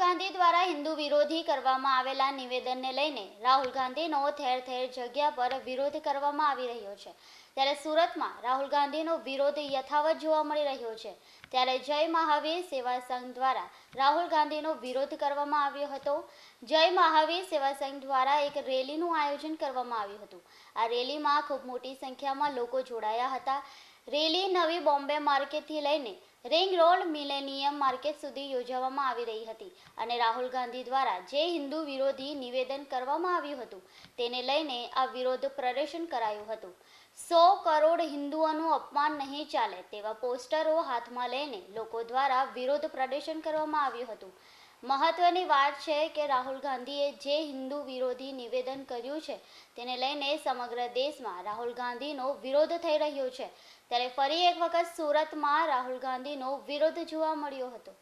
ગાંધી દ્વારા હિન્દુ વિરોધી કરવામાં આવેલા નિવેદનને લઈને રાહુલ ગાંધીનો ઠેર ઠેર જગ્યા પર વિરોધ કરવામાં આવી રહ્યો છે. ત્યારે સુરતમાં રાહુલ ગાંધીનો વિરોધ યથાવત જોવા મળી રહ્યો છે. ત્યારે જય મહાવીર સેવા સંઘ દ્વારા રાહુલ ગાંધીનો વિરોધ કરવામાં આવ્યો હતો. જય મહાવીર સેવા સંઘ દ્વારા એક રેલીનું આયોજન કરવામાં આવ્યું હતું. આ રેલીમાં ખૂબ મોટી સંખ્યામાં લોકો જોડાયા હતા. રેલી નવી બોમ્બે માર્કેટથી લઈને રિંગ રોડ મિલેનિયમ માર્કેટ સુધી યોજવામાં આવી રહી હતી અને રાહુલ ગાંધી દ્વારા જે હિન્દુ વિરોધી નિવેદન કરવામાં આવ્યું હતું તેને લઈને આ વિરોધ પ્રદર્શન કરાયું હતું. સો કરોડ હિન્દુઓનું અપમાન નહીં ચાલે તેવા પોસ્ટરો હાથમાં લઈને લોકો દ્વારા વિરોધ પ્રદર્શન કરવામાં આવ્યું હતું. મહત્વની વાત છે કે રાહુલ ગાંધીએ જે હિન્દુ વિરોધી નિવેદન કર્યું છે, તેને લઈને સમગ્ર દેશમાં રાહુલ ગાંધીનો વિરોધ થઈ રહ્યો છે. ત્યારે ફરી એક વખત સુરતમાં રાહુલ ગાંધીનો વિરોધ જોવા મળ્યો હતો.